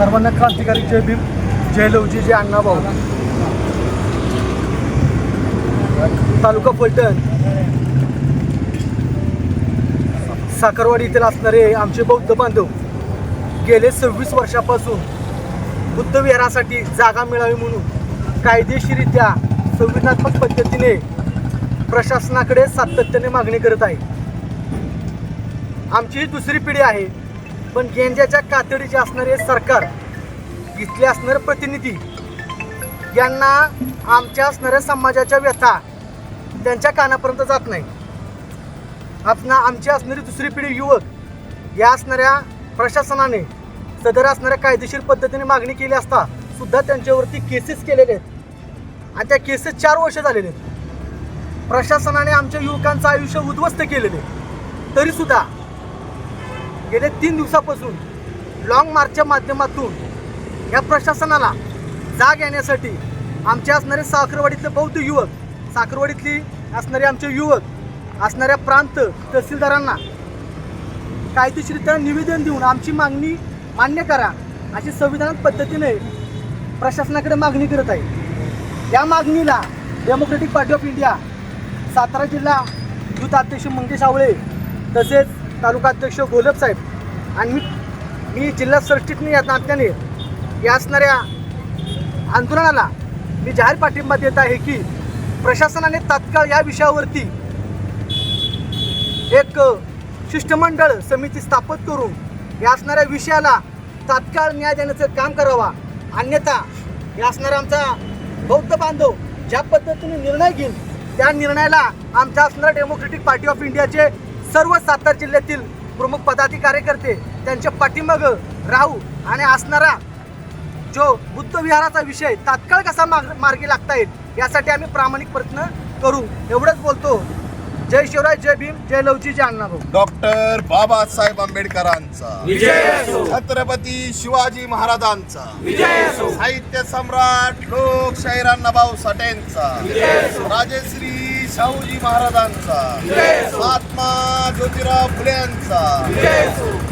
सर्वांना क्रांतिकारी जय भीम जय लवजी जय अण्णाभाऊ. तालुका फलटण. साखरवाडी येथील असणारे आमचे बौद्ध बांधव गेले सव्वीस वर्षापासून बुद्ध विहारासाठी जागा मिळावी म्हणून कायदेशीरित्या संविधानात्मक पद्धतीने प्रशासनाकडे सातत्याने मागणी करत आहे. आमची ही दुसरी पिढी आहे. पण गेंजाच्या कातडीचे असणारे सरकार इथले असणारे प्रतिनिधी यांना आमच्या असणाऱ्या समाजाच्या व्यथा त्यांच्या कानापर्यंत जात नाही. आपणा आमची असणारी दुसरी पिढी युवक या असणाऱ्या प्रशासनाने सदर असणाऱ्या कायदेशीर पद्धतीने मागणी केली असता सुद्धा त्यांच्यावरती केसेस केलेले आहेत. आणि त्या केसेस चार वर्ष झालेले आहेत. प्रशासनाने आमच्या युवकांचं आयुष्य उद्ध्वस्त केलेले आहे. तरीसुद्धा गेले तीन दिवसापासून लॉंग मार्चच्या माध्यमातून या प्रशासनाला जाग येण्यासाठी आमचे असणारे साखरवाडीतले बौद्ध युवक साखरवाडीतली असणारे आमचे युवक असणाऱ्या प्रांत तहसीलदारांना कायदेशीरित्या निवेदन देऊन आमची मागणी मान्य करा अशी संविधान पद्धतीने प्रशासनाकडे मागणी करत आहे. या मागणीला democratic party of India Satara जिल्हा युथ अध्यक्ष मंगेश आवळे तसेच तालुका अध्यक्ष गोलब साहेब. आणि मी मी जिल्हा सरचिटणी या नात्याने या असणाऱ्या आंदोलनाला मी जाहीर पाठिंबा देत आहे की प्रशासनाने तात्काळ या विषयावरती एक शिष्टमंडळ समिती स्थापित करून या असणाऱ्या विषयाला तात्काळ न्याय देण्याचं काम करावा. अन्यथा या असणारा आमचा बौद्ध बांधव ज्या पद्धतीने निर्णय घेईल त्या निर्णयाला आमच्या असणाऱ्या डेमोक्रेटिक पार्टी ऑफ इंडियाचे सर्व सातारा जिल्ह्यातील प्रमुख पदाधिकारी करते. त्यांच्या पाठीमागं राहू आणि असणारा जो बुद्ध विहाराचा विषय तात्काळ कसा मार्ग मार्गी लागता येईल यासाठी आम्ही प्रामाणिक प्रयत्न करू. एवढंच बोलतो. जय शिवराय जय भीम जय लवजी जय अण्णाभाऊ. डॉक्टर बाबासाहेब आंबेडकरांचा. विजय असो छत्रपती शिवाजी महाराजांचा. विजय असो साहित्य सम्राट लोकशाहीर अण्णाभाऊ साठेंचा. विजय असो राजश्री शाहूजी महाराजांचा. विजय असो महात्मा ज्योतिराव फुले यांचा विजय